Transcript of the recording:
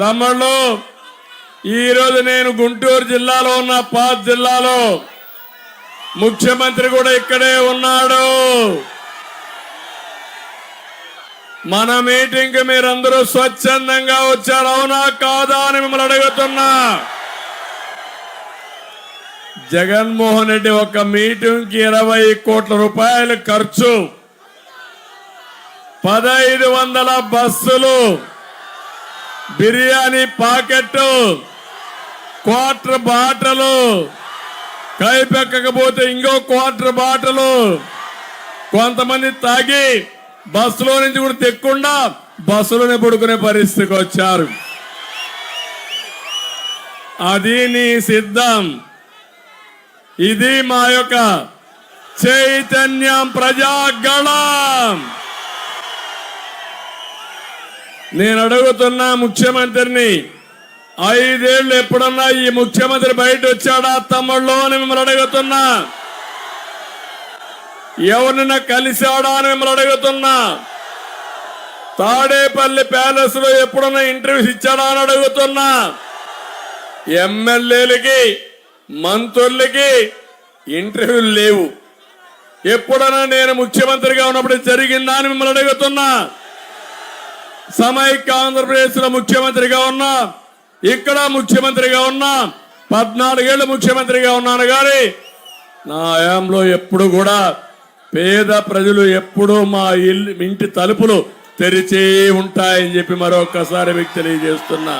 తమ్ముళ్ళు ఈరోజు నేను గుంటూరు జిల్లాలో ఉన్న పాత్ జిల్లాలో ముఖ్యమంత్రి కూడా ఇక్కడే ఉన్నాడు. మన మీటింగ్కి మీరందరూ స్వచ్ఛందంగా వచ్చారు అవునా కాదా అని మిమ్మల్ని అడుగుతున్నా. జగన్మోహన్ రెడ్డి ఒక మీటింగ్కి ఇరవై కోట్ల రూపాయలు ఖర్చు. పదహైదు వందల బస్సులు. బిర్యానీ పాకెట్ క్వార్టర్ బాటలు కైపెక్కకపోతే ఇంకో క్వార్టర్ బాటలు. కొంతమంది తాగి బస్సులో నుంచి కూడా తెక్కుండా బస్సులోనే పడుకునే పరిస్థితికి వచ్చారు. అది నీ సిద్ధం. ఇది మా యొక్క చైతన్యం ప్రజాగణం. నేను అడుగుతున్నా ముఖ్యమంత్రిని ఐదేళ్ళు ఎప్పుడన్నా ఈ ముఖ్యమంత్రి బయట వచ్చాడా? తమ్ముళ్ళు అని మిమ్మల్ని అడుగుతున్నా. ఎవరినైనా కలిశాడా అని మిమ్మల్ని అడుగుతున్నా. తాడేపల్లి ప్యాలెస్లో ఎప్పుడన్నా ఇంటర్వ్యూస్ ఇచ్చాడా అని అడుగుతున్నా. ఎమ్మెల్యేలకి మంత్రులకి ఇంటర్వ్యూలు లేవు. ఎప్పుడన్నా నేను ముఖ్యమంత్రిగా ఉన్నప్పుడు జరిగిందా అని మిమ్మల్ని అడుగుతున్నా. సమైక్య ఆంధ్రప్రదేశ్లో ముఖ్యమంత్రిగా ఉన్నా ఇక్కడ ముఖ్యమంత్రిగా ఉన్నా పద్నాలుగేళ్ళు ముఖ్యమంత్రిగా ఉన్నాను కానీ నా హయాంలో ఎప్పుడు కూడా పేద ప్రజలు ఎప్పుడూ మా ఇల్లు ఇంటి తలుపులు తెరిచే ఉంటాయని చెప్పి మరొకసారి మీకు తెలియజేస్తున్నా.